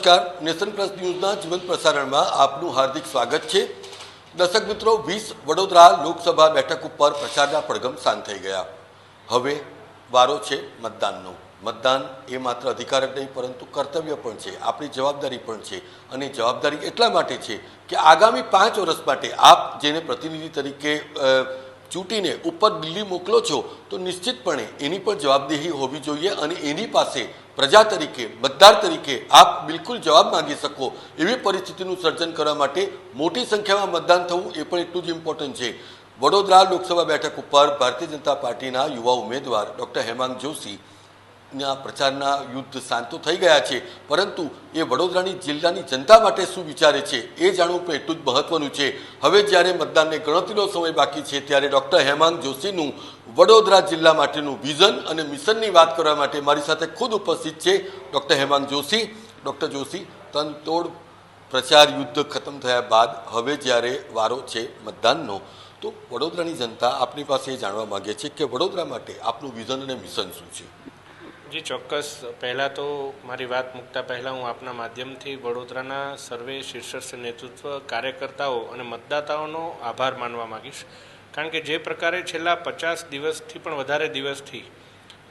નમસ્કાર. Nation plus ન્યૂઝના જીવંત પ્રસારણમાં આપનું હાર્દિક સ્વાગત છે. દર્શક મિત્રો, વીસ વડોદરા લોકસભા બેઠક ઉપર પ્રચારના પડઘમ શાંત થઈ ગયા. હવે વારો છે મતદાનનો. મતદાન એ માત્ર અધિકાર જ નહીં, પરંતુ કર્તવ્ય પણ છે, આપણી જવાબદારી પણ છે અને જવાબદારી એટલા માટે છે કે આગામી પાંચ વર્ષ માટે આપ જેને પ્રતિનિધિ તરીકે ચૂંટીને ઉપર દિલ્હી મોકલો છો, તો નિશ્ચિતપણે એની પણ જવાબદેહી હોવી જોઈએ અને એની પાસે પ્રજા તરીકે, મતદાર તરીકે આપ બિલકુલ જવાબ માંગી શકો એવી પરિસ્થિતિનું સર્જન કરવા માટે મોટી સંખ્યામાં મતદાન થવું એ પણ એટલું જ ઇમ્પોર્ટન્ટ છે. વડોદરા લોકસભા બેઠક ઉપર ભારતીય જનતા પાર્ટીના યુવા ઉમેદવાર ડૉક્ટર હેમાંગ જોશી ના, પ્રચારના યુદ્ધ શાંતો થઈ ગયા છે, પરંતુ એ વડોદરાની જિલ્લાની જનતા માટે શું વિચારે છે એ જાણવું પણ એટલું જ મહત્વનું છે. હવે જ્યારે મતદાનને ગણતરીનો સમય બાકી છે, ત્યારે ડૉક્ટર હેમાંગ જોશીનું વડોદરા જિલ્લા માટેનું વિઝન અને મિશનની વાત કરવા માટે મારી સાથે ખુદ ઉપસ્થિત છે ડૉક્ટર હેમાંગ જોશી. ડૉક્ટર જોશી, તનતોડ પ્રચાર યુદ્ધ ખતમ થયા બાદ હવે જ્યારે વારો છે મતદાનનો, તો વડોદરાની જનતા આપની પાસે એ જાણવા માંગે છે કે વડોદરા માટે આપનું વિઝન અને મિશન શું છે? જી, ચોક્કસ. પહેલાં તો મારી વાત મૂકતા પહેલાં હું આપના માધ્યમથી વડોદરાના સર્વે શીર્ષસ્થ નેતૃત્વ કાર્યકર્તાઓ અને મતદાતાઓનો આભાર માનવા માગીશ. કારણ કે જે પ્રકારે છેલ્લા પચાસ દિવસથી પણ વધારે દિવસથી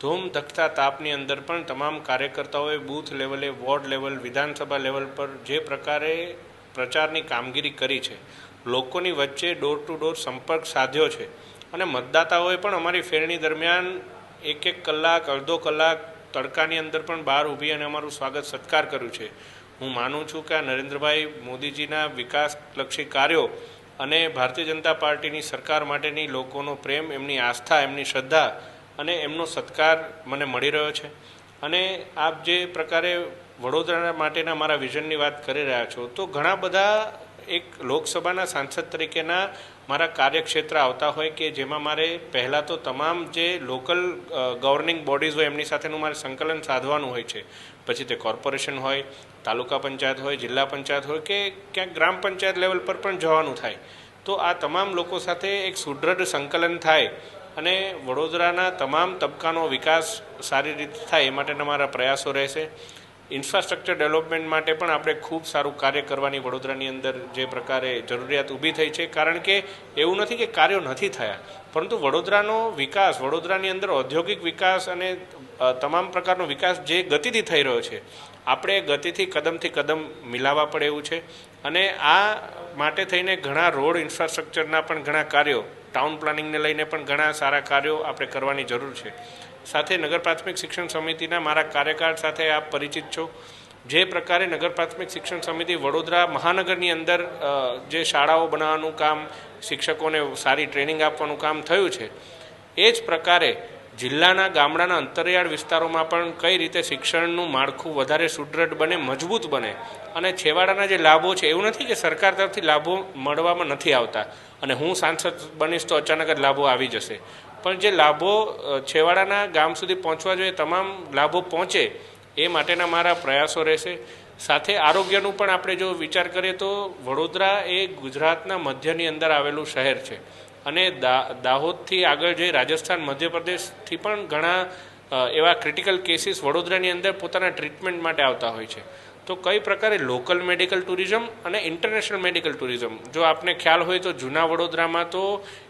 ધૂમ, ધકતા, તાપની અંદર પણ તમામ કાર્યકર્તાઓએ બૂથ લેવલે, વોર્ડ લેવલ, વિધાનસભા લેવલ પર જે પ્રકારે પ્રચારની કામગીરી કરી છે, લોકોની વચ્ચે ડોર ટુ ડોર સંપર્ક સાધ્યો છે અને મતદાતાઓએ પણ અમારી ફેરણી દરમિયાન એક એક કલાક, અડધો કલાક તડકાની અંદર પણ બહાર ઊભી અને અમારું સ્વાગત, સત્કાર કર્યું છે. હું માનું છું કે આ નરેન્દ્રભાઈ મોદીજીના વિકાસલક્ષી કાર્યો અને ભારતીય જનતા પાર્ટીની સરકાર માટેની લોકોનો પ્રેમ, એમની આસ્થા, એમની શ્રદ્ધા અને એમનો સત્કાર મને મળી રહ્યો છે. અને આપ જે પ્રકારે વડોદરા માટેના મારા વિઝનની વાત કરી રહ્યા છો, તો ઘણા બધા એક લોકસભાના સાંસદ તરીકેના મારા કાર્યક્ષેત્ર આવતા હોય કે જેમાં મારે પહેલાં તો તમામ જે લોકલ ગવર્નિંગ બોડીઝ હોય એમની સાથેનું મારે સંકલન સાધવાનું હોય છે. પછી તે કોર્પોરેશન હોય, તાલુકા પંચાયત હોય, જિલ્લા પંચાયત હોય કે ક્યાંક ગ્રામ પંચાયત લેવલ પર પણ જવાનું થાય. તો આ તમામ લોકો સાથે એક સુદૃઢ સંકલન થાય અને વડોદરાના તમામ તબક્કાનો વિકાસ સારી રીતે થાય એ માટેના મારા પ્રયાસો રહેશે. ઇન્ફ્રાસ્ટ્રક્ચર ડેવલપમેન્ટ માટે પણ આપણે ખૂબ સારું કાર્ય કરવાની વડોદરાની અંદર જે પ્રકારે જરૂરિયાત ઊભી થઈ છે. કારણ કે એવું નથી કે કાર્યો નથી થયા. પરંતુ વડોદરાનો વિકાસ, વડોદરાની અંદર ઔદ્યોગિક વિકાસ અને તમામ પ્રકારનો વિકાસ જે ગતિથી થઈ રહ્યો છે, આપણે ગતિથી કદમથી કદમ મિલાવવા પડે એવું છે. અને આ માટે થઈને ઘણા રોડ ઇન્ફ્રાસ્ટ્રક્ચરના પણ ઘણા કાર્યો, ટાઉન પ્લાનિંગને લઈને પણ ઘણા સારા કાર્યો આપણે કરવાની જરૂર છે. સાથે નગર પ્રાથમિક શિક્ષણ સમિતિના મારા કાર્યકાળ સાથે આપ પરિચિત છો. જે પ્રકારે નગર પ્રાથમિક શિક્ષણ સમિતિ વડોદરા મહાનગરની અંદર જે શાળાઓ બનાવવાનું કામ, શિક્ષકોને સારી ટ્રેનિંગ આપવાનું કામ થયું છે, એ જ પ્રકારે જિલ્લાના ગામડાના અંતરિયાળ વિસ્તારોમાં પણ કઈ રીતે શિક્ષણનું માળખું વધારે સુદૃઢ બને, મજબૂત બને અને છેવાડાના જે લાભો છે, એવું નથી કે સરકાર તરફથી લાભો મળવામાં નથી આવતા અને હું સાંસદ બનીશ તો અચાનક જ લાભો આવી જશે. પણ જે લાભો છેવાડાના ગામ સુધી પહોંચવા જોઈએ, તમામ લાભો પહોંચે, એ માટેના મારા પ્રયાસો રહેશે. સાથે આરોગ્યનું પણ આપણે જો વિચાર કરીએ તો વડોદરા એ ગુજરાતના મધ્યની અંદર આવેલું શહેર છે. અને દા, દાહોદથી આગળ જઈ રાજસ્થાન, મધ્યપ્રદેશથી પણ ઘણા એવા ક્રિટિકલ કેસીસ વડોદરાની અંદર પોતાના ટ્રીટમેન્ટ માટે આવતા હોય છે. તો કઈ પ્રકારે લોકલ મેડિકલ ટુરિઝમ અને ઇન્ટરનેશનલ મેડિકલ ટુરિઝમ? જો આપને ખ્યાલ હોય તો જૂના વડોદરામાં તો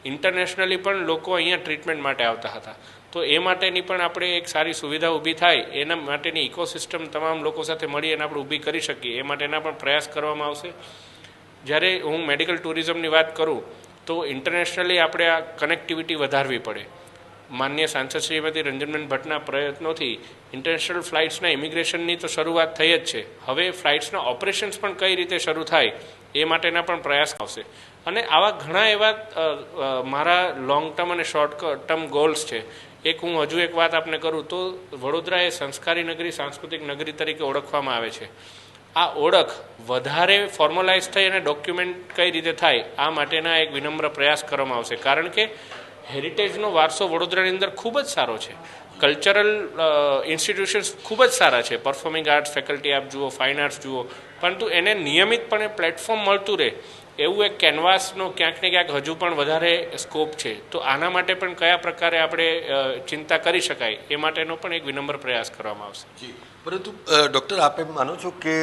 ઇન્ટરનેશનલી પણ લોકો અહીંયા ટ્રીટમેન્ટ માટે આવતા હતા. તો એ માટેની પણ આપણે એક સારી સુવિધા ઊભી થાય, એના માટેની ઇકોસિસ્ટમ તમામ લોકો સાથે મળી અને આપણે ઊભી કરી શકીએ, એ માટેના પણ પ્રયાસ કરવામાં આવશે. જ્યારે હું મેડિકલ ટુરિઝમની વાત કરું, તો ઇન્ટરનેશનલી આપણે આ કનેક્ટિવિટી વધારવી પડે. માન્ય સાંસદ શ્રીમતી રંજનબેન ભટ્ટના પ્રયત્નોથી ઇન્ટરનેશનલ ફ્લાઇટ્સના ઇમિગ્રેશનની તો શરૂઆત થઈ જ છે. હવે ફ્લાઇટ્સના ઓપરેશન્સ પણ કઈ રીતે શરૂ થાય એ માટેના પણ પ્રયાસ આવશે. અને આવા ઘણા એવા મારા લોંગ ટર્મ અને શોર્ટ ટર્મ ગોલ્સ છે. એક હું હજુ એક વાત આપને કરું તો વડોદરા એ સંસ્કારી નગરી, સાંસ્કૃતિક નગરી તરીકે ઓળખવામાં આવે છે. આ ઓળખ વધારે ફોર્મલાઇઝ થઈ અને ડોક્યુમેન્ટ કઈ રીતે થાય આ માટેના એક વિનમ્ર પ્રયાસ કરવામાં આવશે. કારણ કે હેરિટેજનો વારસો વડોદરાની અંદર ખૂબ જ સારો છે. કલ્ચરલ ઇન્સ્ટિટ્યુશન્સ ખૂબ જ સારા છે. પરફોર્મિંગ આર્ટ્સ ફેકલ્ટી આપ જુઓ ફાઇન આર્ટ્સ જુઓ. પરંતુ એને નિયમિતપણે પ્લેટફોર્મ મળતું રહે, એવું એક કેનવાસનો ક્યાંક ને ક્યાંક હજુ પણ વધારે સ્કોપ છે. તો આના માટે પણ કયા પ્રકારે આપણે ચિંતા કરી શકાય એ માટેનો પણ એક વિનમ્ર પ્રયાસ કરવામાં આવશે. પરંતુ ડૉક્ટર આપ માનો છો કે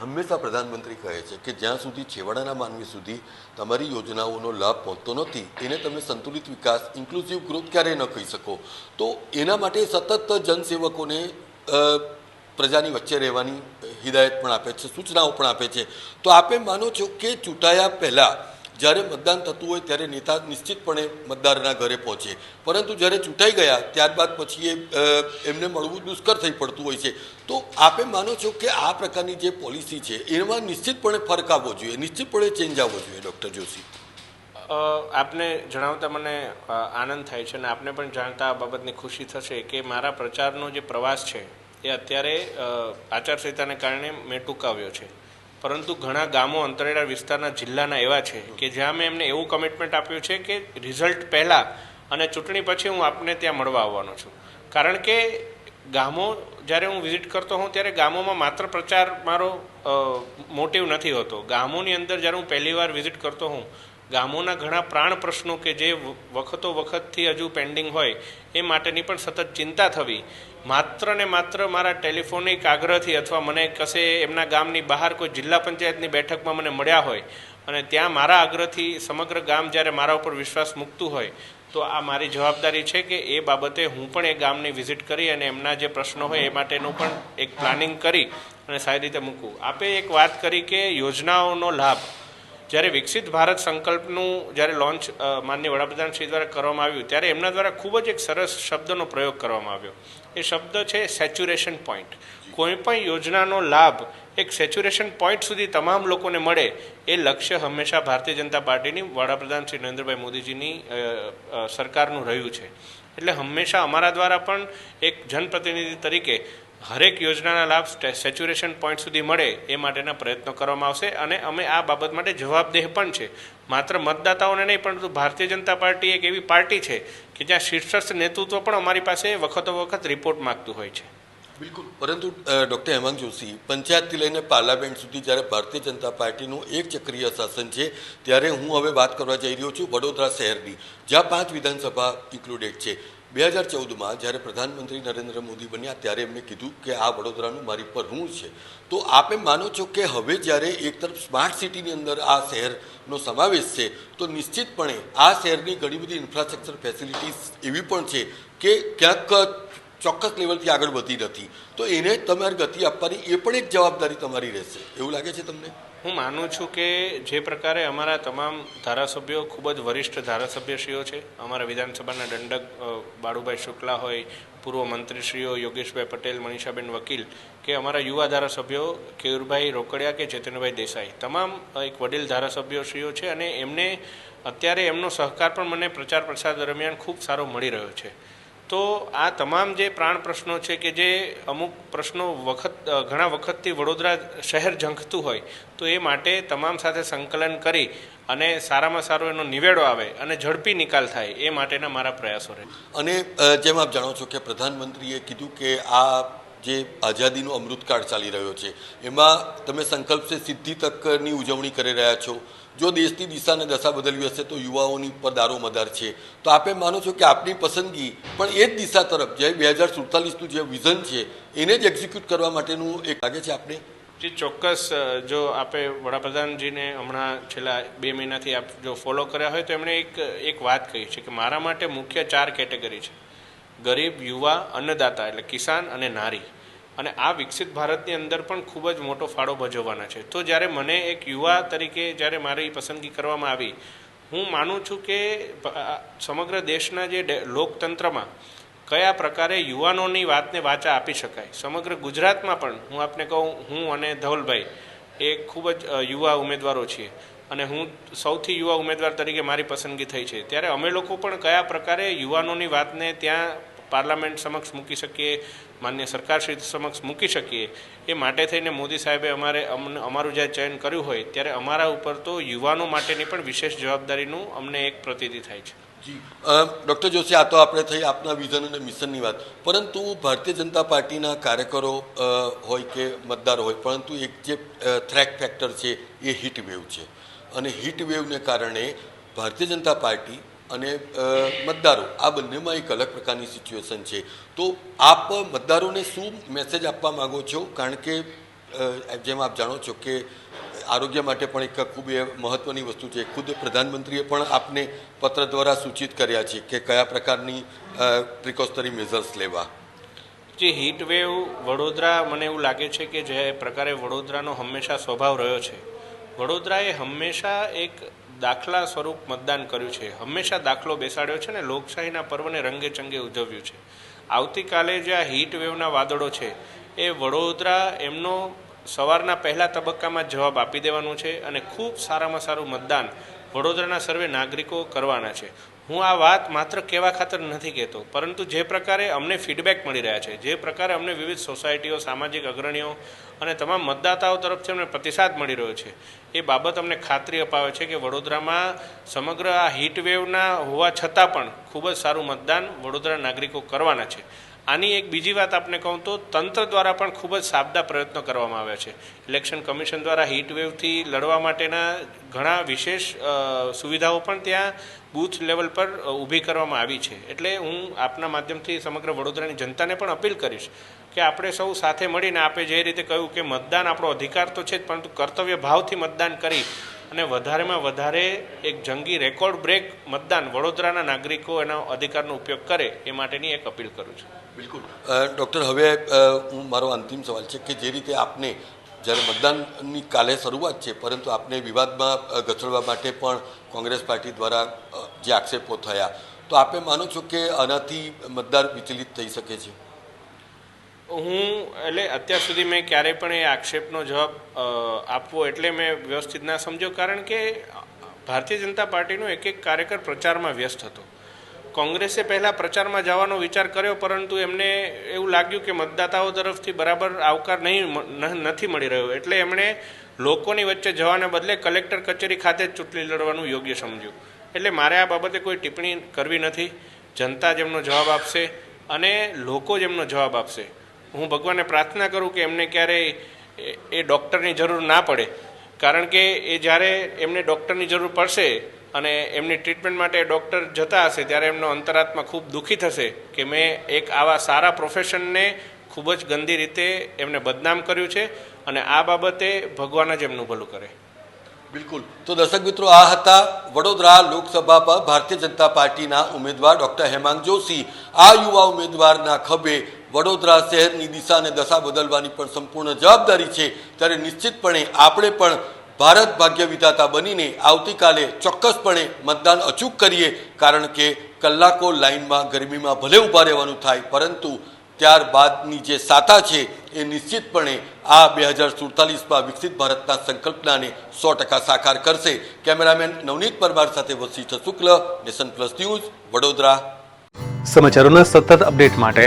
હંમેશા પ્રધાનમંત્રી કહે છે કે જ્યાં સુધી છેવાડાના માનવી સુધી તમારી યોજનાઓનો લાભ પહોંચતો નથી, એને તમે સંતુલિત વિકાસ ઇન્ક્લુઝિવ ગ્રોથ ક્યારેય ન કહી શકો. તો એના માટે સતત જનસેવકોને પ્રજાની વચ્ચે રહેવાની હિદાયત પણ આપે છે, સૂચનાઓ પણ આપે છે. તો આપે માનો છો કે ચૂંટાયા પહેલાં જ્યારે મતદાન થતું હોય ત્યારે નેતા નિશ્ચિતપણે મતદારના ઘરે પહોંચે. પરંતુ જ્યારે ચૂંટાઈ ગયા, ત્યારબાદ પછી એ એમને મળવું દુષ્કર થઈ પડતું હોય છે. તો આપે માનો છો કે આ પ્રકારની જે પોલિસી છે, એમાં નિશ્ચિતપણે ફરક આવવો જોઈએ, નિશ્ચિતપણે ચેન્જ આવવો જોઈએ, ડૉક્ટર જોશી? આપને જણાવતા મને આનંદ થાય છે અને આપને પણ જાણતા આ બાબતની ખુશી થશે કે મારા પ્રચારનો જે પ્રવાસ છે, એ અત્યારે આચારસંહિતાને કારણે મેં ટૂંકાવ્યો છે. પરંતુ ઘણા ગામો અંતરિયાળ વિસ્તારના જિલ્લાના એવા છે કે જ્યાં મેં એમને એવું કમિટમેન્ટ આપ્યું છે કે રિઝલ્ટ પહેલાં અને ચૂંટણી પછી હું આપને ત્યાં મળવા આવવાનો છું. કારણ કે ગામો, જ્યારે હું વિઝિટ કરતો હોઉં ત્યારે ગામોમાં માત્ર પ્રચાર મારો મોટિવ નથી હોતો. ગામોની અંદર જ્યારે હું પહેલી વાર વિઝિટ કરતો હોઉં, ગામોના ઘણા પ્રાણ પ્રશ્નો કે જે વખતો વખતથી હજુ પેન્ડિંગ હોય, એ માટેની પણ સતત ચિંતા થવી માત્ર ને માત્ર મારા ટેલિફોનિક આગ્રહથી અથવા મને કશે એમના ગામની બહાર કોઈ જિલ્લા પંચાયતની બેઠકમાં મને મળ્યા હોય અને ત્યાં મારા આગ્રહથી સમગ્ર ગામ જ્યારે મારા ઉપર વિશ્વાસ મૂકતું હોય, તો આ મારી જવાબદારી છે કે એ બાબતે હું પણ એ ગામની વિઝિટ કરી અને એમના જે પ્રશ્નો હોય એ માટેનું પણ એક પ્લાનિંગ કરી અને સારી રીતે મૂકવું. આપે એક વાત કરી કે યોજનાઓનો લાભ જ્યારે વિકસિત ભારત સંકલ્પનું જ્યારે લોન્ચ માન્ય વડાપ્રધાન શ્રી દ્વારા કરવામાં આવ્યું, ત્યારે એમના દ્વારા ખૂબ જ એક સરસ શબ્દનો પ્રયોગ કરવામાં આવ્યો. એ શબ્દ છે સેચ્યુરેશન પોઈન્ટ કોઈ પણ યોજનાનો લાભ એક સેચ્યુરેશન પોઈન્ટ સુધી તમામ લોકોને મળે, એ લક્ષ્ય હંમેશા ભારતીય જનતા પાર્ટીની, વડાપ્રધાન શ્રી નરેન્દ્રભાઈ મોદીજીની સરકારનું રહ્યું છે. એટલે હંમેશા અમારા દ્વારા પણ એક જનપ્રતિનિધિ તરીકે હરેક યોજનાના લાભ સેચ્યુરેશન પોઈન્ટ સુધી મળે એ માટેના પ્રયત્નો કરવામાં આવશે અને અમે આ બાબત માટે જવાબદેહ પણ છે. માત્ર મતદાતાઓને નહીં, પરંતુ ભારતીય જનતા પાર્ટી એક એવી પાર્ટી છે કે જ્યાં શીર્ષસ્થ નેતૃત્વ પણ અમારી પાસે વખતો વખત રિપોર્ટ માગતું હોય છે. બિલકુલ. પરંતુ ડૉક્ટર હેમંત જોશી, પંચાયતથી લઈને પાર્લામેન્ટ સુધી જ્યારે ભારતીય જનતા પાર્ટીનું એક ચક્રીય શાસન છે, ત્યારે હું હવે વાત કરવા જઈ રહ્યો છું વડોદરા શહેરની, જ્યાં પાંચ વિધાનસભા ઇન્ક્લુડેડ છે. બે હજાર ચૌદમાં જ્યારે પ્રધાનમંત્રી નરેન્દ્ર મોદી બન્યા, ત્યારે એમને કીધું કે આ વડોદરાનું મારી પર હું છે. તો આપે માનો છો કે હવે જ્યારે એક તરફ સ્માર્ટ સિટીની અંદર આ શહેરનો સમાવેશ છે, તો નિશ્ચિતપણે આ શહેરની ઘણી બધી ઇન્ફ્રાસ્ટ્રક્ચર ફેસિલિટીઝ એવી પણ છે કે ક્યાંક ચોક્કસ લેવલથી આગળ વધી નથી. તો એને તમારે ગતિ આપવાની એ પણ એક જવાબદારી તમારી રહેશે. એવું લાગે છે તમને? હું માનું છું કે જે પ્રકારે અમારા તમામ ધારાસભ્યો, ખૂબ જ વરિષ્ઠ ધારાસભ્યશ્રીઓ છે, અમારા વિધાનસભાના દંડક બાળુભાઈ શુક્લા હોય, પૂર્વ મંત્રીશ્રીઓ યોગેશભાઈ પટેલ, મનીષાબેન વકીલ કે અમારા યુવા ધારાસભ્યો કેયુરભાઈ રોકડિયા કે ચેતનભાઈ દેસાઈ. તમામ એક વડીલ ધારાસભ્યશ્રીઓ છે અને એમને અત્યારે એમનો સહકાર પણ મને પ્રચાર પ્રસાર દરમિયાન ખૂબ સારો મળી રહ્યો છે. તો આ તમામ જે પ્રાણ પ્રશ્નો છે કે જે અમુક પ્રશ્નો વખત ઘણા વખતથી વડોદરા શહેર ઝંખતું હોય, તો એ માટે તમામ સાથે સંકલન કરી અને સારામાં સારો એનો નિવેડો આવે અને ઝડપી નિકાલ થાય, એ માટેના મારા પ્રયાસો રહે. અને જેમ આપ જાણો છો કે પ્રધાનમંત્રીએ કીધું કે આ જે આઝાદીનો અમૃતકાળ ચાલી રહ્યો છે, એમાં તમે સંકલ્પ સે સિદ્ધિ તકની ઉજવણી કરી રહ્યા છો. જો દેશની દિશાને દશા બદલવી હશે તો યુવાઓની ઉપર દારો મદાર છે. તો આપે માનો છો કે આપની પસંદગી પણ એ જ દિશા તરફ જે બે હજાર સુડતાલીસનું જે વિઝન છે, એને જ એક્ઝિક્યુટ કરવા માટેનું એક લાગે છે આપણે જે, ચોક્કસ જો આપે વડાપ્રધાનજીને હમણાં છેલ્લા બે મહિનાથી આપ જો ફોલો કર્યા હોય તો એમણે એક એક વાત કહી છે કે મારા માટે મુખ્ય ચાર કેટેગરી છે. ગરીબ, યુવા, અન્નદાતા એટલે કિસાન અને નારી. અને આ વિકસિત ભારતની અંદર પણ ખૂબ જ મોટો ફાળો ભજવવાના છે. તો જ્યારે મને એક યુવા તરીકે જ્યારે મારી પસંદગી કરવામાં આવી, હું માનું છું કે સમગ્ર દેશના જે લોકતંત્રમાં કયા પ્રકારે યુવાનોની વાતને વાચા આપી શકાય, સમગ્ર ગુજરાતમાં પણ હું આપને કહું, હું અને ધવલભાઈ એ ખૂબ જ યુવા ઉમેદવારો છીએ. અને હું સૌથી યુવા ઉમેદવાર તરીકે મારી પસંદગી થઈ છે. ત્યારે અમે લોકો પણ કયા પ્રકારે યુવાનોની વાતને ત્યાં પાર્લામેન્ટ સમક્ષ મૂકી શકીએ માન્ય સરકારશ્રી સમક્ષ મૂકી શકીએ. એ માટે થઈને મોદી સાહેબે અમારે અમને, અમારું જ્યારે ચયન કર્યું હોય, ત્યારે અમારા ઉપર તો યુવાનો માટેની પણ વિશેષ જવાબદારીનું અમને એક પ્રતીતિ થાય છે. જી. ડૉક્ટર જોશી, આ તો આપણે થઈ આપના વિઝન અને મિશનની વાત. પરંતુ ભારતીય જનતા પાર્ટીના કાર્યકરો હોય કે મતદાર હોય, પરંતુ એક જે થ્રેક ફેક્ટર છે એ હીટ વેવ છે. અને હીટ વેવને કારણે ભારતીય જનતા પાર્ટી અને મતદારો. આ બંનેમાં એક અલગ પ્રકારની સિચ્યુએશન છે. તો આપ મતદારોને શું મેસેજ આપવા માગો છો? કારણ કે જેમ આપ જાણો છો કે આરોગ્ય માટે પણ એક ખૂબ એ મહત્ત્વની વસ્તુ છે. ખુદ પ્રધાનમંત્રીએ પણ આપને પત્ર દ્વારા સૂચિત કર્યા છે કે કયા પ્રકારની પ્રિકોશનરી મેઝર્સ લેવા. જે હીટ વેવ વડોદરા મને એવું લાગે છે કે જે પ્રકારે વડોદરાનો હંમેશા સ્વભાવ રહ્યો છે. વડોદરાએ હંમેશા એક દાખલા સ્વરૂપ મતદાન કર્યું છે. હંમેશા દાખલો બેસાડ્યો છે ને લોકશાહીના પર્વને રંગે ચંગે ઉજવ્યું છે. આવતીકાલે જે આ હીટ વેવના વાદળો છે, એ વડોદરા એમનો સવારના પહેલા તબક્કામાં જવાબ આપી દેવાનું છે અને ખૂબ સારામાં સારું મતદાન વડોદરાના સર્વે નાગરિકો કરવાના છે. હું આ વાત માત્ર કહેવા ખાતર નથી કહેતો, પરંતુ જે પ્રકારે અમને ફીડબેક મળી રહ્યા છે, જે પ્રકારે અમને વિવિધ સોસાયટીઓ સામાજિક અગ્રણીઓ અને તમામ મતદાતાઓ તરફથી અમને પ્રતિસાદ મળી રહ્યો છે, એ બાબત અમને ખાતરી અપાવે છે કે વડોદરામાં સમગ્ર આ હીટવેવના હોવા છતાં પણ ખૂબ જ સારું મતદાન વડોદરા નાગરિકો કરવાના છે. આની એક બીજી વાત આપને કહું તો, તંત્ર દ્વારા પણ ખૂબ જ સાબદા પ્રયત્નો કરવામાં આવ્યા છે. ઇલેક્શન કમિશન દ્વારા હીટ વેવથી લડવા માટેના ઘણા વિશેષ સુવિધાઓ પણ ત્યાં બૂથ લેવલ પર ઊભી કરવામાં આવી છે. એટલે હું આપના માધ્યમથી સમગ્ર વડોદરાની જનતાને પણ અપીલ કરીશ કે આપણે સૌ સાથે મળીને આપે જે રીતે કહ્યું કે મતદાન આપણો અધિકાર તો છે જ, પરંતુ કર્તવ્ય ભાવથી મતદાન કરી અને વધારેમાં વધારે એક જંગી રેકોર્ડ બ્રેક મતદાન વડોદરાના નાગરિકો એના અધિકારનો ઉપયોગ કરે એ માટેની એક અપીલ કરું છું. બિલકુલ. ડૉક્ટર, હવે હું મારો અંતિમ સવાલ છે કે જે રીતે આપને જ્યારે મતદાનની કાલે શરૂઆત છે, પરંતુ આપને વિવાદમાં ઘસડવા માટે પણ કોંગ્રેસ પાર્ટી દ્વારા જે આક્ષેપો થયા, તો આપે માનો છો કે આનાથી મતદાર વિચલિત થઈ શકે છે? હું, એટલે અત્યાર સુધી મેં ક્યારેય પણ એ આક્ષેપનો જવાબ આપવો એટલે મેં વ્યવસ્થિત ના સમજ્યો, કારણ કે ભારતીય જનતા પાર્ટીનો એક એક કાર્યકર પ્રચારમાં વ્યસ્ત હતો. કોંગ્રેસે પહેલાં પ્રચારમાં જવાનો વિચાર કર્યો, પરંતુ એમને એવું લાગ્યું કે મતદાતાઓ તરફથી બરાબર આવકાર નહીં નથી મળી રહ્યો. એટલે એમણે લોકોની વચ્ચે જવાને બદલે કલેક્ટર કચેરી ખાતે જ ચૂંટણી લડવાનું યોગ્ય સમજ્યું. એટલે મારે આ બાબતે કોઈ ટિપ્પણી કરવી નથી. જનતા જેમનો જવાબ આપશે અને લોકો જેમનો જવાબ આપશે. હું ભગવાનને પ્રાર્થના કરું કે એમને ક્યારેય એ ડૉક્ટરની જરૂર ના પડે. કારણ કે એ જ્યારે એમને ડૉક્ટરની જરૂર પડશે અને એમની ટ્રીટમેન્ટ માટે ડૉક્ટર જતા હશે ત્યારે એમનો અંતરાત્મા ખૂબ દુઃખી થશે કે મેં એક આવા સારા પ્રોફેશનને ખૂબ જ ગંદી રીતે એમને બદનામ કર્યું છે અને આ બાબતે ભગવાન જ એમનું ભલું કરે. બિલકુલ. તો દર્શક મિત્રો, આ હતા વડોદરા લોકસભા પર ભારતીય જનતા પાર્ટીના ઉમેદવાર ડૉક્ટર હેમાંગ જોશી. આ યુવા ઉમેદવારના ખભે વડોદરા શહેરની દિશા અને દશા બદલવાની પણ સંપૂર્ણ જવાબદારી છે. ત્યારે નિશ્ચિતપણે આપણે પણ ભારત ભાગ્ય વિધાતા બનીને આવતીકાલે ચોક્કસપણે મતદાન અચૂક કરીએ, કારણ કે કલાકો લાઇનમાં ગરમીમાં ભલે ઊભા રહેવાનું થાય, પરંતુ ત્યારબાદની જે સાતા છે, એ નિશ્ચિતપણે આ બે હજાર સુડતાલીસમાં વિકસિત ભારતના સંકલ્પનાને સો ટકા સાકાર કરશે. કેમેરામેન નવનીત પરમાર સાથે Vashishtha Shukla, Nation Plus News, Vadodara. સમાચારોના સતત અપડેટ માટે